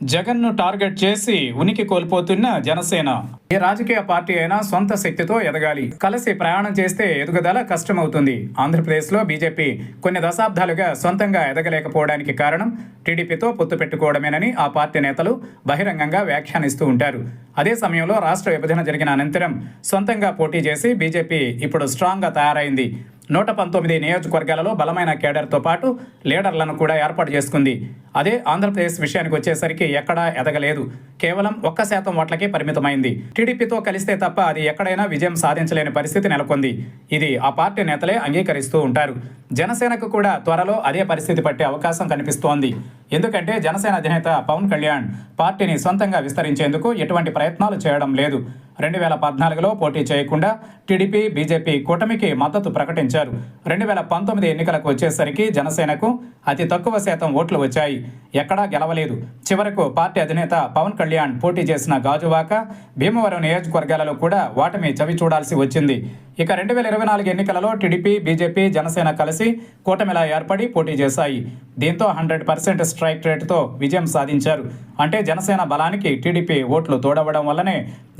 జగన్ను టార్గెట్ చేసి ఉనికి కోల్పోతున్న జనసేన. ఏ రాజకీయ పార్టీ అయినా సొంత శక్తితో ఎదగాలి. కలిసి ప్రయాణం చేస్తే ఎదుగుదల కష్టమవుతుంది. ఆంధ్రప్రదేశ్లో బీజేపీ కొన్ని దశాబ్దాలుగా సొంతంగా ఎదగలేకపోవడానికి కారణం టీడీపీతో పొత్తు పెట్టుకోవడమేనని ఆ పార్టీ నేతలు బహిరంగంగా వ్యాఖ్యానిస్తూ ఉంటారు. అదే సమయంలో రాష్ట్ర విభజన జరిగిన అనంతరం సొంతంగా పోటీ చేసి బీజేపీ ఇప్పుడు స్ట్రాంగ్గా తయారైంది. నూట పంతొమ్మిది నియోజకవర్గాలలో బలమైన కేడర్తో పాటు లీడర్లను కూడా ఏర్పాటు చేసుకుంది. అదే ఆంధ్రప్రదేశ్ విషయానికి వచ్చేసరికి ఎక్కడా ఎదగలేదు. కేవలం ఒక్క శాతం ఓట్లకే పరిమితమైంది. టీడీపీతో కలిస్తే తప్ప అది ఎక్కడైనా విజయం సాధించలేని పరిస్థితి నెలకొంది. ఇది ఆ పార్టీ నేతలే అంగీకరిస్తూ ఉంటారు. జనసేనకు కూడా త్వరలో అదే పరిస్థితి పట్టే అవకాశం కనిపిస్తోంది. ఎందుకంటే జనసేన అధినేత పవన్ కళ్యాణ్ పార్టీని సొంతంగా విస్తరించేందుకు ఎటువంటి ప్రయత్నాలు చేయడం లేదు. రెండు వేల పద్నాలుగులో పోటీ చేయకుండా టీడీపీ బీజేపీ కూటమికి మద్దతు ప్రకటించారు. రెండు వేల పంతొమ్మిది ఎన్నికలకు వచ్చేసరికి జనసేనకు అతి తక్కువ శాతం ఓట్లు వచ్చాయి. ఎక్కడా గెలవలేదు. చివరకు పార్టీ అధినేత పవన్ కళ్యాణ్ పోటీ చేసిన గాజువాక భీమవరం నియోజకవర్గాలలో కూడా ఓటమి చవి చూడాల్సి వచ్చింది. ఇక రెండు వేల ఇరవై నాలుగు ఎన్నికలలో టీడీపీ బీజేపీ జనసేన కలిసి కూటమిలా ఏర్పడి పోటీ చేశాయి. దీంతో హండ్రెడ్ పర్సెంట్ స్ట్రైక్ రేటుతో విజయం సాధించారు. అంటే జనసేన బలానికి టీడీపీ ఓట్లు తోడవడం వల్లనే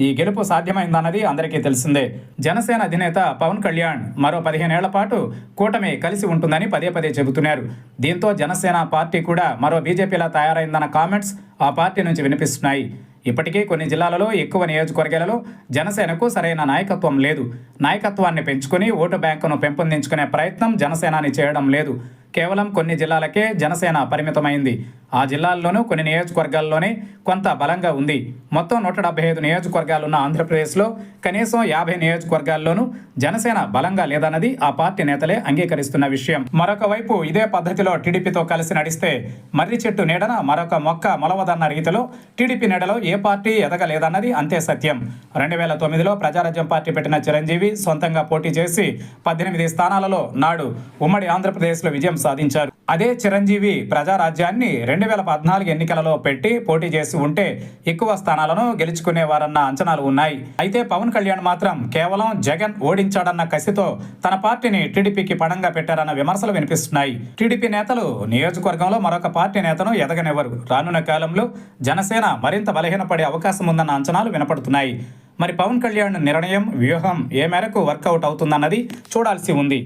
ఈ గెలుపు సాధ్యమైందన్నది అందరికీ తెలిసిందే. జనసేన అధినేత పవన్ కళ్యాణ్ మరో పదిహేనేళ్ళ పాటు కూటమి కలిసి ఉంటుందని పదే పదే చెబుతున్నారు. దీంతో జనసేన పార్టీ కూడా మరో బీజేపీలా తయారైందన్న కామెంట్స్ ఆ పార్టీ నుంచి వినిపిస్తున్నాయి. ఇప్పటికీ కొన్ని జిల్లాలలో ఎక్కువ నియోజకవర్గాలలో జనసేనకు సరైన నాయకత్వం లేదు. నాయకత్వాన్ని పెంచుకుని ఓటు బ్యాంకును పెంపొందించుకునే ప్రయత్నం జనసేనాని చేయడం లేదు. కేవలం కొన్ని జిల్లాలకే జనసేన పరిమితమైంది. ఆ జిల్లాల్లోనూ కొన్ని నియోజకవర్గాల్లోనే కొంత బలంగా ఉంది. మొత్తం నూట డెబ్బై ఐదు నియోజకవర్గాలున్న ఆంధ్రప్రదేశ్లో కనీసం యాభై నియోజకవర్గాల్లోనూ జనసేన బలంగా లేదన్నది ఆ పార్టీ నేతలే అంగీకరిస్తున్న విషయం. మరొక వైపు ఇదే పద్ధతిలో టీడీపీతో కలిసి నడిస్తే మర్రి చెట్టు నీడన మరొక మొక్క మొలవదన్న రీతిలో టీడీపీ నీడలో ఏ పార్టీ ఎదగలేదన్నది అంతే సత్యం. రెండు వేల తొమ్మిదిలో ప్రజారాజ్యం పార్టీ పెట్టిన చిరంజీవి సొంతంగా పోటీ చేసి పద్దెనిమిది స్థానాలలో నాడు ఉమ్మడి ఆంధ్రప్రదేశ్లో విజయం సాధించారు. అదే చిరంజీవి ప్రజారాజ్యాన్ని రెండు వేల పద్నాలుగు ఎన్నికలలో పెట్టి పోటీ చేసి ఉంటే ఎక్కువ స్థానాలను గెలుచుకునేవారన్న అంచనాలు ఉన్నాయి. అయితే పవన్ కళ్యాణ్ మాత్రం కేవలం జగన్ ఓడించాడన్న కసితో తన పార్టీని టీడీపీకి పడంగా పెట్టారన్న విమర్శలు వినిపిస్తున్నాయి. టీడీపీ నేతలు నియోజకవర్గంలో మరొక పార్టీ నేతను ఎదగనివ్వరు. రానున్న కాలంలో జనసేన మరింత బలహీనపడే అవకాశం ఉందన్న అంచనాలు వినపడుతున్నాయి. మరి పవన్ కళ్యాణ్ నిర్ణయం వ్యూహం ఏ మేరకు వర్కౌట్ అవుతుందన్నది చూడాల్సి ఉంది.